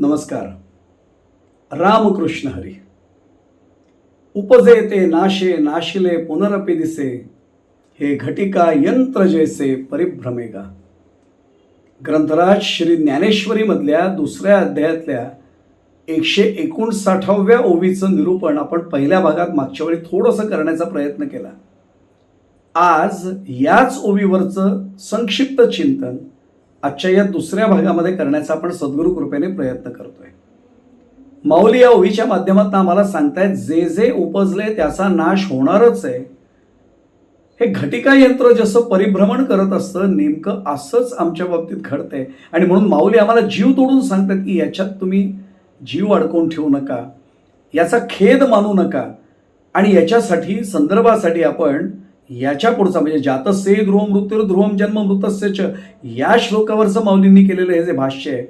नमस्कार. रामकृष्ण हरी. उपजे ते नाशे नाशिले पुनरपि दिसे हे घटिका यंत्र जैसे परिभ्रमेगा. ग्रंथराज श्री ज्ञानेश्वरीमधल्या दुसऱ्या अध्यायातल्या एकशे एकोणसाठाव्या ओवीचं निरूपण आपण पहिल्या भागात मागच्या वेळी थोडंसं करण्याचा प्रयत्न केला. आज याच ओवीवरचं संक्षिप्त चिंतन आजच्या या दुसऱ्या भागामध्ये करण्याचा आपण सद्गुरू कृपेने प्रयत्न करतोय. माऊली या ओवीच्या माध्यमातून आम्हाला सांगतायत जे जे उपजले त्याचा नाश होणारच आहे. हे घटिका यंत्र जसं परिभ्रमण करत असतं नेमकं असंच आमच्या बाबतीत घडतंय. आणि म्हणून माऊली आम्हाला जीव तोडून सांगतात की याच्यात तुम्ही जीव अडकून ठेवू नका याचा खेद मानू नका. आणि याच्यासाठी संदर्भासाठी आपण याच्या पुढचा म्हणजे जातसे ध्रुव मृत्यू ध्रुवम जन्म मृतस्यच या श्लोकावरचं माऊलींनी केलेलं हे जे भाष्य आहे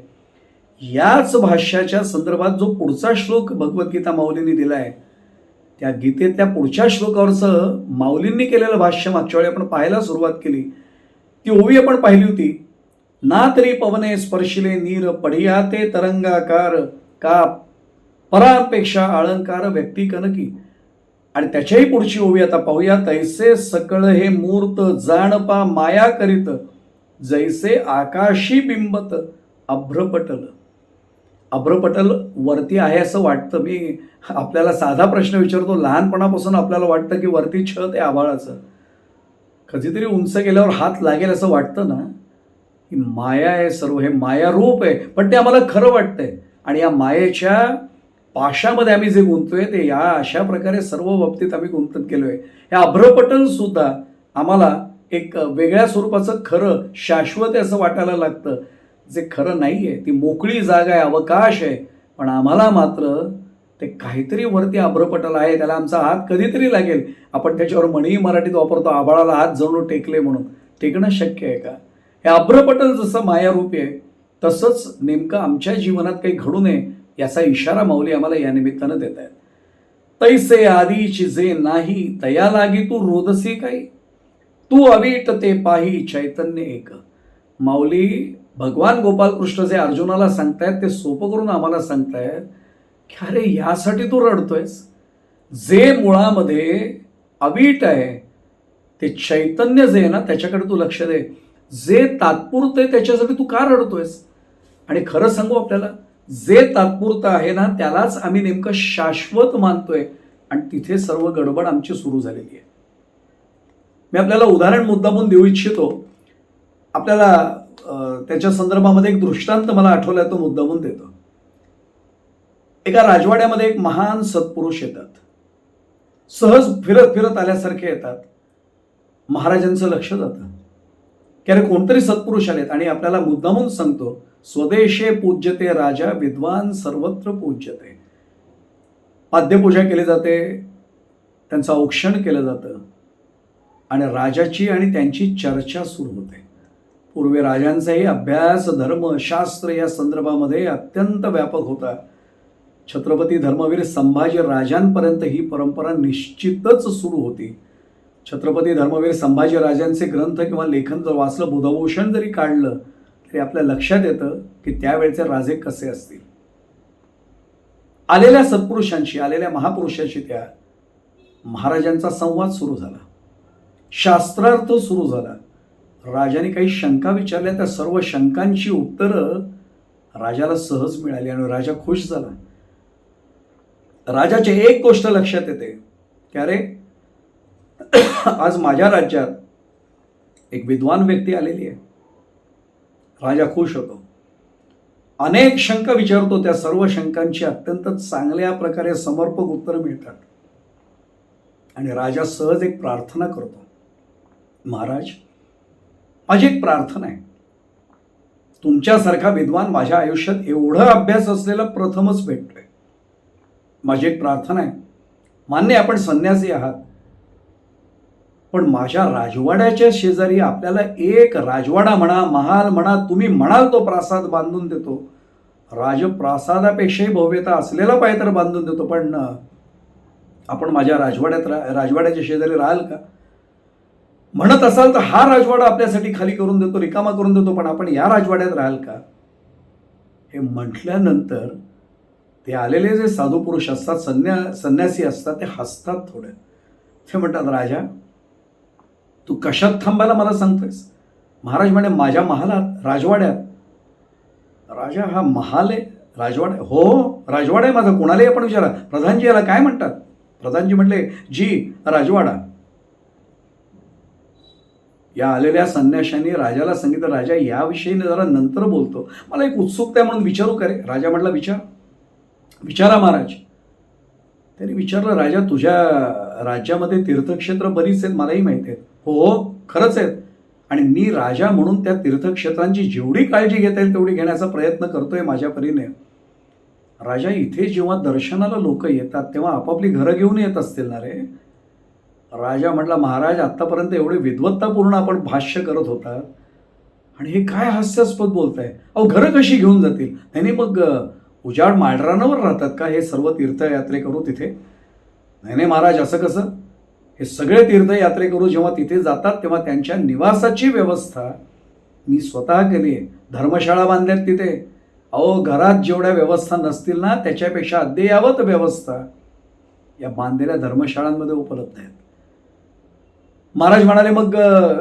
याच भाष्याच्या संदर्भात जो पुढचा श्लोक भगवद्गीता माऊलींनी दिला आहे त्या गीतेतल्या पुढच्या श्लोकावरचं माऊलींनी केलेलं भाष्य मागच्या वेळी आपण पाहायला सुरुवात केली. ती ओवी आपण पाहिली होती. ना तरी पवने स्पर्शिले नीर पडिया ते तरंगाकार का परापेक्षा आळंकार व्यक्ती कनकी. आणि त्याच्याही पुढची ओवी आता पाहूया. तैसे सकळ हे मूर्त जाणपा माया करीत जैसे आकाशी बिंबत अभ्रपटल. अभ्रपटल वरती आहे असं वाटतं. मी आपल्याला साधा प्रश्न विचारतो. लहानपणापासून आपल्याला वाटतं की वरती छत आहे आभाळाचं. कधीतरी उंच गेल्यावर हात लागेल असं वाटतं ना? की माया आहे सर्व. हे माया रूप आहे. पण ते आम्हाला खरं वाटतंय. आणि या मायेच्या पाशामध्ये आम्ही जे गुंततोय ते या अशा प्रकारे सर्व बाबतीत आम्ही गुंतत गेलोय हे अभ्रपटनसुद्धा आम्हाला एक वेगळ्या स्वरूपाचं खरं शाश्वत आहे असं वाटायला लागतं. जे खरं नाही आहे ती मोकळी जागा आहे अवकाश आहे पण आम्हाला मात्र ते काहीतरी वरती अभ्रपटल आहे त्याला आमचा हात कधीतरी लागेल. आपण त्याच्यावर म्हणही मराठीत वापरतो आबाळाला हात जणू टेकले म्हणून. टेकणं शक्य आहे का? हे अभ्रपटल जसं मायारूपी आहे तसंच नेमकं आमच्या जीवनात काही घडू नये याचा इशारा माऊली आम्हाला या निमित्तानं देत आहेत. तैसे आधीची जे नाही तया लागी तू रोदसी काही. तू अवीट ते पाही चैतन्य एक. माऊली भगवान गोपालकृष्ण जे अर्जुनाला सांगतायत ते सोपं करून आम्हाला सांगतायत की अरे यासाठी तू रडतोयस. जे मुळामध्ये अवीट आहे ते चैतन्य जे आहे ना त्याच्याकडे तू लक्ष दे. जे तात्पुरतं आहे त्याच्यासाठी तू का रडतोयस? आणि खरं सांगू आपल्याला जे तात्पुरतं आहे ना त्यालाच आम्ही नेमकं शाश्वत मानतोय. आणि तिथे सर्व गडबड आमची सुरू झालेली आहे. मी आपल्याला उदाहरण मुद्दामून देऊ इच्छितो. आपल्याला त्याच्या संदर्भामध्ये एक दृष्टांत मला आठवला तो मुद्दामून देतो. एका राजवाड्यामध्ये एक महान सत्पुरुष येतात. सहज फिरत फिरत आल्यासारखे येतात. महाराजांचं लक्ष जातं. की अरे कोणतरी सत्पुरुष आलेत आणि आपल्याला मुद्दामून सांगतो स्वदेशे पूज्यते राजा विद्वान सर्वत्र पूज्यते. पाद्यपूजा केली जाते त्यांचं औक्षण केलं जातं आणि राजाची आणि त्यांची चर्चा सुरू होते. पूर्वी राजांचाही अभ्यास धर्म शास्त्र या संदर्भामध्ये अत्यंत व्यापक होता. छत्रपती धर्मवीर संभाजी राजांपर्यंत ही परंपरा निश्चितच सुरू होती. छत्रपती धर्मवीर संभाजीराजांचे ग्रंथ किंवा लेखन जर वाचलं बुधभूषण जरी काढलं तरी आपल्या लक्षात येतं की त्यावेळचे राजे कसे असतील. आलेल्या सत्पुरुषांशी आलेल्या महापुरुषांशी त्या महाराजांचा संवाद सुरू झाला. शास्त्रार्थ सुरू झाला. राजाने काही शंका विचारल्या त्या सर्व शंकांची उत्तरं राजाला सहज मिळाली आणि राजा खुश झाला. राजाची एक गोष्ट लक्षात येते की अरे आज माझ्या राज्यात एक विद्वान व्यक्ती आलेली आहे. राजा खुश होतो. अनेक शंका विचारतो त्या सर्व शंकांची अत्यंत चांगल्या प्रकारे समर्पक उत्तरं मिळतात. आणि राजा सहज एक प्रार्थना करतो. महाराज माझी एक प्रार्थना आहे. तुमच्यासारखा विद्वान माझ्या आयुष्यात एवढा अभ्यास असलेला प्रथमच भेटतोय. माझी एक प्रार्थना आहे. मान्य आपण संन्यासी आहात. पण माझ्या राजवाड्याच्या शेजारी आपल्याला एक राजवाडा म्हणा महाल म्हणा तुम्ही म्हणाल तो प्रासाद बांधून देतो. राजप्रासादापेक्षाही भव्यता असलेला पाय तर बांधून देतो पण आपण माझ्या राजवाड्यात रा राजवाड्याच्या शेजारी राहाल का? म्हणत असाल तर हा राजवाडा आपल्यासाठी खाली करून देतो रिकामा करून देतो पण आपण या राजवाड्यात राहाल का? हे म्हटल्यानंतर ते आलेले जे साधू पुरुष असतात संन्या संन्यासी असतात ते हसतात थोडे. ते म्हणतात राजा तू कशात थांबायला मला सांगतोयस? महाराज म्हणे माझ्या महालात राजवाड्यात. राजा हा महाल आहे? राजवाडा हो राजवाडा आहे माझा. कोणालाही आपण विचारा. प्रधानजी याला काय म्हणतात? प्रधानजी म्हटले जी राजवाडा. या आलेल्या संन्याशाने राजाला सांगितलं राजा याविषयी जरा नंतर बोलतो. मला एक उत्सुकता आहे म्हणून विचारू का रे? राजा म्हटला विचार. विचारा महाराज. त्यांनी विचारलं राजा तुझ्या राज्यामध्ये तीर्थक्षेत्र बरीच आहेत मलाही माहिती आहेत. हो, हो खरंच आहेत. आणि मी राजा म्हणून त्या तीर्थक्षेत्रांची जेवढी काळजी घेता येईल तेवढी घेण्याचा प्रयत्न करतोय माझ्या परीने. राजा इथे जेव्हा दर्शनाला लोक येतात तेव्हा आपापली घरं घेऊन येत असतील ना रे? राजा म्हटला महाराज आत्तापर्यंत एवढे विद्वत्तापूर्ण आपण भाष्य करत होता आणि हे काय हास्यास्पद बोलताय? अहो घरं कशी घेऊन जातील? त्यांनी मग उजाड माळरानावर राहतात का हे सर्व तीर्थयात्रे करू तिथे? नाही नाही महाराज असं कसं? हे सगळे तीर्थयात्रेकरू जेव्हा तिथे जातात तेव्हा त्यांच्या निवासाची व्यवस्था मी स्वतः केली आहे. धर्मशाळा बांधल्यात तिथे. अहो घरात जेवढ्या व्यवस्था नसतील ना त्याच्यापेक्षा अद्ययावत व्यवस्था या बांधलेल्या धर्मशाळांमध्ये उपलब्ध आहेत. महाराज म्हणाले मग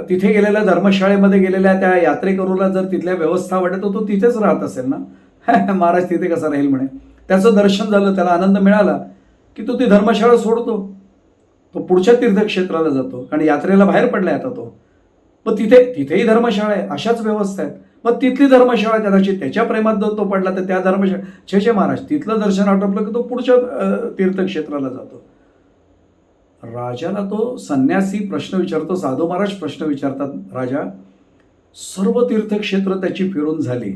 तिथे गेलेल्या धर्मशाळेमध्ये गेलेल्या त्या यात्रेकरूला जर तिथल्या व्यवस्था वाटत तर तो तिथेच राहत असेल ना? महाराज तिथे कसा राहील म्हणे. त्याचं दर्शन झालं त्याला आनंद मिळाला की तो ती धर्मशाळा सोडतो. तो पुढच्या तीर्थक्षेत्राला जातो. कारण यात्रेला बाहेर पडलाय आता तो. मग तिथे तिथेही धर्मशाळा आहे. अशाच व्यवस्था आहेत. मग तिथली धर्मशाळा कदाचित त्याच्या प्रेमात जर तो पडला तर त्या धर्मशाळा छे छे महाराज तिथलं दर्शन आटोपलं की तो पुढच्या तीर्थक्षेत्राला जातो. राजाला तो संन्यासी प्रश्न विचारतो साधू महाराज प्रश्न विचारतात राजा सर्व तीर्थक्षेत्र त्याची फिरून झाली.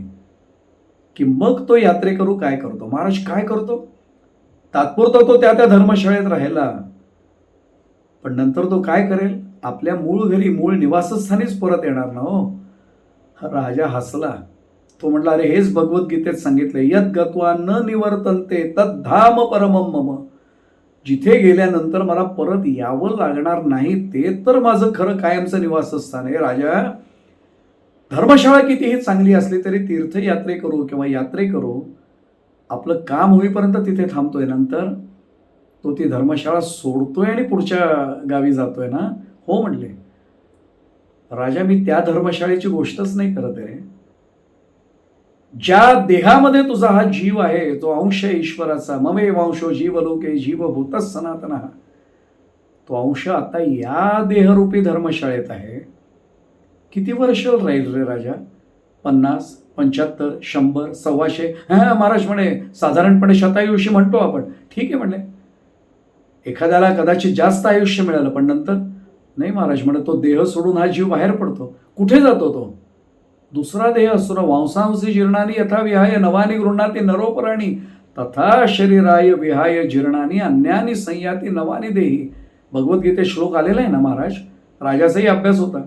की मग तो यात्रेकरू काय करतो? महाराज काय करतो? तात्पुरता तो त्या त्या धर्मशाळेत राहिला. पण नंतर तो काय करेल? आपल्या मूळ घरी मूळ निवासस्थानीच परत येणार ना हो. राजा हसला. तो म्हटला अरे हेच भगवद्गीतेत सांगितले यत गत्वा न निवर्तनते तत् धाम परमम मम. जिथे गेल्यानंतर मला परत यावं लागणार नाही ते तर माझं खरं कायमचं निवासस्थान आहे राजा. धर्मशाळा कितीही चांगली असली तरी तीर्थयात्रे करू किंवा यात्रे करू आपलं काम होईपर्यंत तिथे थांबतोय नंतर. तो ती धर्मशाळा सोडतोय आणि पुढच्या गावी जातोय ना? हो म्हणले. राजा मी त्या धर्मशाळेची गोष्टच नाही करत आहे. ज्या देहामध्ये तुझा हा जीव आहे तो अंश आहे ईश्वराचा. ममे वंशो जीव लोके जीव भूत सनातन. तो अंश आता या देहरूपी धर्मशाळेत आहे. किती वर्ष राहील रे राजा? पन्नास पंच्याहत्तर शंभर सव्वाशे? हा महाराज म्हणे साधारणपणे शतायुषी म्हणतो आपण. ठीक आहे म्हणले. एखाद्याला कदाचित जास्त आयुष्य मिळालं पण नंतर नाही महाराज म्हणत तो देह सोडून हा जीव बाहेर पडतो. कुठे जातो तो? दुसरा देह असतो ना वांसांसी जीर्णानी यथा विहाय नवानी गृह्णाती नरोपराणी तथा शरीराय विहाय जीर्णानी अन्यानी संयाती नवानी देही. भगवद्गीतेत श्लोक आलेला आहे ना महाराज? राजाचाही अभ्यास होता.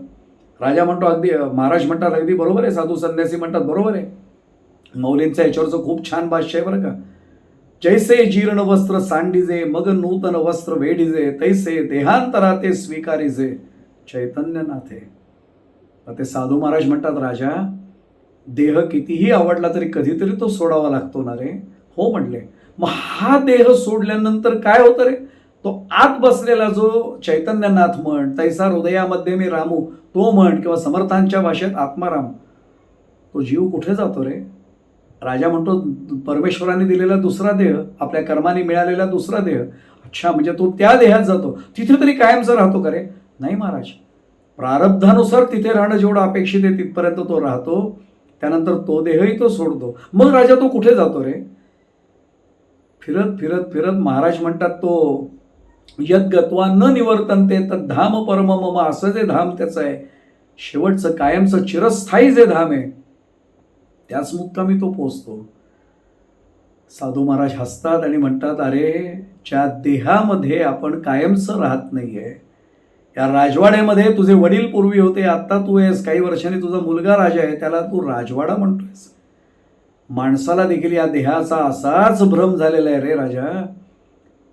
राजा म्हणतो अगदी महाराज म्हणतात अगदी बरोबर आहे साधू संन्यासी म्हणतात बरोबर आहे. मौलींचा याच्यावरचं खूप छान भाष्य आहे बरं का. जैसे जीर्ण वस्त्र सांडिजे मग नूतन वस्त्र वेडिजे तैसे देहांतरा ते स्वीकारिजे चैतन्यनाथे. मग ते साधू महाराज म्हणतात राजा देह कितीही आवडला तरी कधीतरी तो सोडावा लागतो ना रे. हो म्हणले. मग हा देह सोडल्यानंतर काय होतं रे? तो आत बसलेला जो चैतन्यनाथ म्हण तैसा हृदयामध्ये मी रामू तो म्हण किंवा समर्थांच्या भाषेत आत्माराम तो जीव कुठे जातो रे? राजा म्हणतो परमेश्वराने दिलेला दुसरा देह आपल्या कर्माने मिळालेला दुसरा देह अच्छा म्हणजे तो त्या देहात जातो. तिथे तरी कायमचा राहतो का रे? नाही महाराज. प्रारब्धानुसार तिथे राहणं जेवढं अपेक्षित आहे तिथपर्यंत तो राहतो. त्यानंतर तो देहही तो सोडतो. मग राजा तो कुठे जातो रे? फिरत फिरत फिरत महाराज म्हणतात तो यद्गत्वा न निवर्तनते तर धाम परम मम असं जे धाम त्याचं आहे शेवटचं कायमचं चिरस्थायी जे धाम आहे त्याच मुक्कामी तो पोचतो. साधू महाराज हसतात आणि म्हणतात अरे ज्या देहामध्ये आपण कायमचं राहत नाहीये. या राजवाड्यामध्ये तुझे वडील पूर्वी होते आत्ता तू आहेस. काही वर्षांनी तुझा मुलगा राजा आहे त्याला तू राजवाडा म्हणतोयस. माणसाला देखील या देहाचा असाच भ्रम झालेला आहे रे राजा.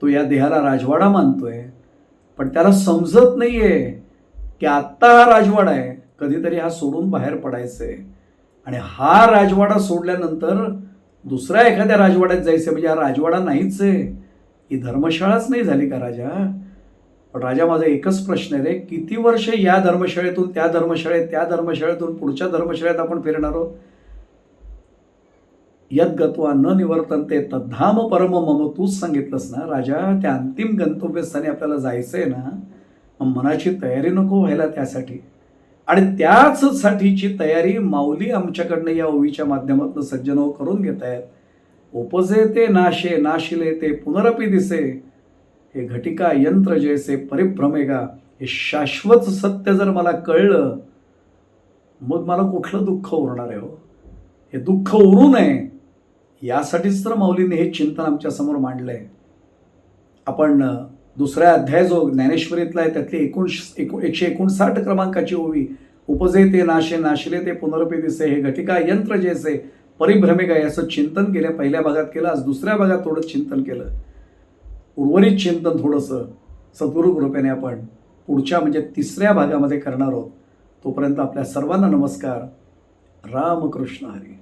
तो या देहाला राजवाडा मानतोय. पण त्याला समजत नाहीये की आत्ता हा राजवाडा आहे. कधीतरी हा सोडून बाहेर पडायचंय. आणि हा राजवाडा सोडल्यानंतर दुसऱ्या एखाद्या राजवाड्यात जायचं म्हणजे हा राजवाडा नाहीच आहे. ही धर्मशाळाच नाही झाली का राजा? पण राजा माझा एकच प्रश्न आहे रे किती वर्ष या धर्मशाळेतून त्या धर्मशाळेत त्या धर्मशाळेतून पुढच्या धर्मशाळेत आपण फिरणार आहोत? यद्गत्वा न निवर्तनते तद्धाम परम मम तूच सांगितलंस ना राजा त्या अंतिम गंतव्यस्थानी आपल्याला जायचं आहे ना? मग मनाची तयारी नको व्हायला त्यासाठी. आणि त्याच साठीची तयारी माऊली आमच्याकडनं या ओवीच्या माध्यमातून सज्जन करून घेत आहेत. उपजे ते नाशे नाशिले ते पुनरपी दिसे. हे घटिका यंत्र जैसे परिभ्रमेगा हे शाश्वत सत्य जर मला कळलं मग मला कुठलं दुःख उरणार आहे हो? हे दुःख उरू नये. यासाठीच तर माऊलीने हे चिंतन आमच्यासमोर मांडलं आहे आपण दुसरा अध्याय जो ज्ञानेश्वरीतला आहे त्यातली एकूण एकू एकशे एकोणसाठ क्रमांकाची ओवी उपजे ते नाशे नाशिले ते पुनरपी दिसे हे घटिका यंत्र जैसे परिभ्रमिका याचं चिंतन केलं पहिल्या भागात केलं आज दुसऱ्या भागात थोडं चिंतन केलं. उर्वरित चिंतन थोडंसं सद्गुरू कृपेने आपण पुढच्या म्हणजे तिसऱ्या भागामध्ये करणार आहोत. तोपर्यंत आपल्या सर्वांना नमस्कार. रामकृष्ण हरी.